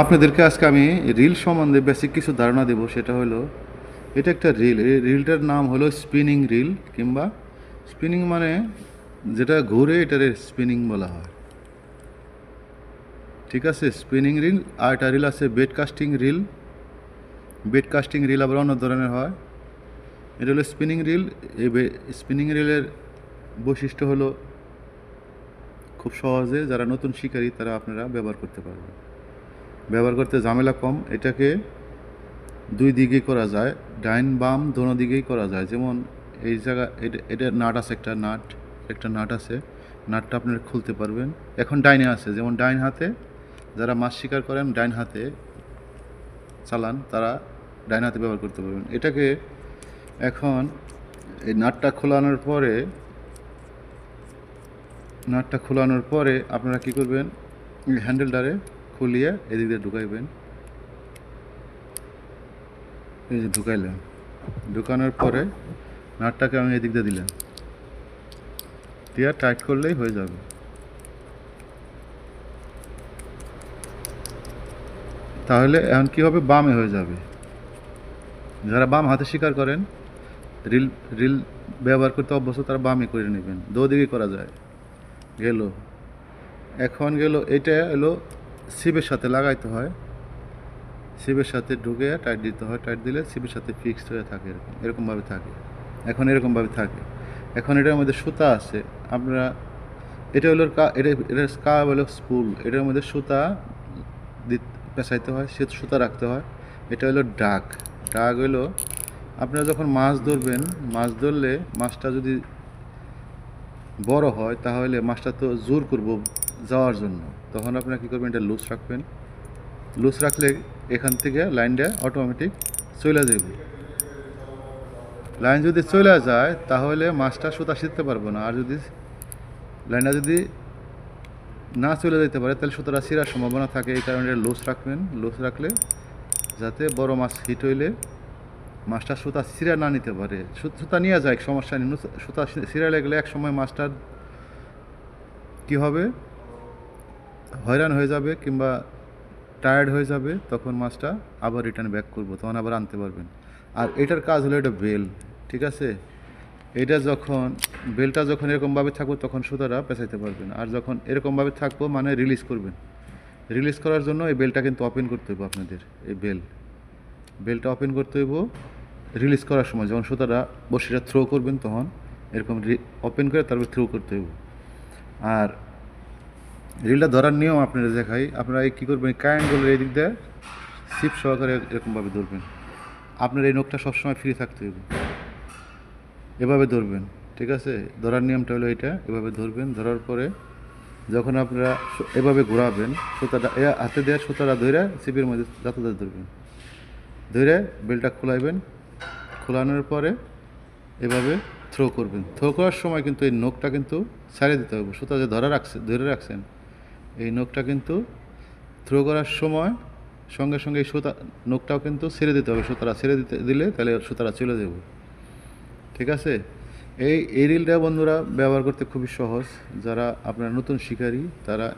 আপনাদেরকে আজকে আমি রিল সম্বন্ধে বেসিক কিছু ধারণা দেব, সেটা হলো, এটা একটা রিল। এই রিলটার নাম হলো স্পিনিং রিল, কিংবা স্পিনিং মানে যেটা ঘুরে এটার স্পিনিং বলা হয়। ঠিক আছে? স্পিনিং রিল, আর একটা রিল আছে bad casting reel. Bad casting reel আবার অন্য ধরনের হয়। এটা হলো স্পিনিং রিল। এই স্পিনিং রিলের বৈশিষ্ট্য হলো খুব সহজে যারা নতুন শিকারী, তারা আপনারা ব্যবহার করতে পারবেন। ব্যবহার করতে ঝামেলা কম। এটাকে দুই দিকে করা যায়, ডাইন বাম দোনো দিকেই করা যায়। যেমন এই জায়গা, এটা এটা নাট আছে, একটা নাট একটা নাট আছে। নাটটা আপনারা খুলতে পারবেন। এখন ডাইনে আছে, যেমন ডাইন হাতে যারা মাছ শিকার করেন, ডাইন হাতে চালান, তারা ডাইন হাতে ব্যবহার করতে পারবেন। এটাকে এখন এই নাটটা খোলানোর পরে, নাটটা খোলানোর পরে আপনারা কি করবেন হ্যান্ডেলটারে খুলিয়ে এদিক দিয়ে ঢুকাইবেন। এই যে ঢুকাইলেন। ঢুকানোর পরে নাটটাকে আমি এদিক দিয়ে দিলাম। দিয়ে টাইট করলেই হয়ে যাবে। তাহলে এখন কি হবে? বামে হয়ে যাবে। যারা বাম হাতে শিকার করেন, রিল রিল ব্যবহার করতে অভ্যস্ত, তারা বামে করে নেবেন। দিকে করা যায়। গেল। এখন গেল, এটা হলো সিপের সাথে লাগাইতে হয়। সিপের সাথে ঢুকে টাইট দিতে হয় টাইট দিলে সিপের সাথে ফিক্সড হয়ে থাকে এরকম, এরকমভাবে থাকে। এখন এরকমভাবে থাকে। এখন এটার মধ্যে সুতা আছে। আপনারা, এটা হলো কা, এটা এটা কা হলো স্পুল এটার মধ্যে সুতা পেঁচাইতে হয়, সে সুতা রাখতে হয়। এটা হলো ডাক। ডাক হলো, আপনারা যখন মাছ ধরবেন, মাছ ধরলে মাছটা যদি বড় হয়, তাহলে মাছটা তো জোর করব যাওয়ার জন্য, তখন আপনারা কী করবেন, এটা লুজ রাখবেন। লুজ রাখলে এখান থেকে লাইনটা অটোমেটিক চলে যাবে। লাইন যদি চলে যায়, তাহলে মাছটা সুতা শিখতে পারব না। আর যদি লাইনটা যদি না চলে যেতে পারে, তাহলে সুতরাং ছিঁড়ার সম্ভাবনা থাকে। এই কারণে লুজ রাখবেন। লুজ রাখলে যাতে বড় মাছ হিট হইলে মাছটা সুতা ছিঁড়া না নিতে পারে। সুতা নিয়ে যায়, সমস্যা নেই। সুতা ছিঁড়া লাগলে এক সময় মাছটার কী হবে? হয়রান হয়ে যাবে কিংবা টায়ার্ড হয়ে যাবে, তখন মাছটা আবার রিটার্ন ব্যাক করব, তখন আবার আনতে পারবেন। আর এটার কাজ হলো এটা বেল, ঠিক আছে? এটা যখন, বেলটা যখন এরকমভাবে থাকব, তখন সুতাটা পেঁচাইতে পারবেন। আর যখন এরকমভাবে থাকব মানে রিলিজ করবেন। রিলিজ করার জন্য এই বেলটা কিন্তু ওপেন করতে হবে আপনাদের, এই বেল। বেলটা ওপেন করতে হইব রিলিজ করার সময়। যখন সুতাটা বসিটা থ্রো করবেন, তখন এরকম ওপেন করে তারপর থ্রো করতে হইব। আর রিলটা ধরার নিয়ম আপনারা দেখাই। আপনারা এই কী করবেন কারেন্টগুলোর এই দিক দিয়ে সিপ সহকারে এরকমভাবে ধরবেন। আপনার এই নখটা সবসময় ফ্রি থাকতে হবে এভাবে ধরবেন, ঠিক আছে? ধরার নিয়মটা হলো এটা এভাবে ধরবেন। ধরার পরে যখন আপনারা এভাবে ঘোরাবেন, সুতাটা এ হাতে দেওয়া সুতাটা ধরে সিপের মধ্যে যাতে যাতে ধরবেন। ধরে বেলটা খোলাইবেন। খোলানোর পরে এভাবে থ্রো করবেন। থ্রো করার সময় কিন্তু এই নখটা কিন্তু ছাড়িয়ে দিতে হবে সুতা যে ধরে রাখছে ধরে রাখছেন এই নখটা কিন্তু থ্রো করার সময় সঙ্গে সঙ্গে এই সুতা, নখটাও কিন্তু ছেড়ে দিতে হবে। সুতারা ছেড়ে দিতে, দিলে তাহলে সুতারা চলে যাবে। ঠিক আছে? এই এই রিলটা বন্ধুরা ব্যবহার করতে খুবই সহজ। যারা আপনার নতুন শিকারী, তারা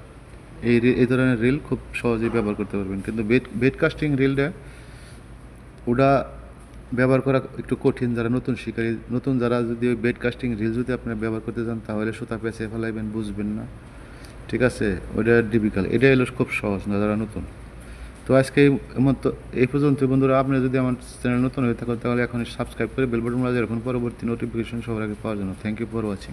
এই এই ধরনের রিল খুব সহজেই ব্যবহার করতে পারবেন। কিন্তু বেড বেড কাস্টিং রিলটা ওটা ব্যবহার করা একটু কঠিন। যারা নতুন শিকারী, নতুন যারা যদি ওই বেড কাস্টিং রিল যদি আপনারা ব্যবহার করতে চান, তাহলে সুতা পেঁচে ফেলাইবেন, বুঝবেন না। ঠিক আছে? ওইটা ডিফিকাল্ট এটা এলো খুব সহজ, না যারা নতুন। তো আজকে এই তো এই পর্যন্ত বন্ধুরা, আপনি যদি আমার চ্যানেল নতুন হয়ে থাকেন, তাহলে এখন সাবস্ক্রাইব করে বেলবটন বাজার এখন পরবর্তী নোটিফিকেশন সবার আগে পাওয়ার জন্য। Thank you for watching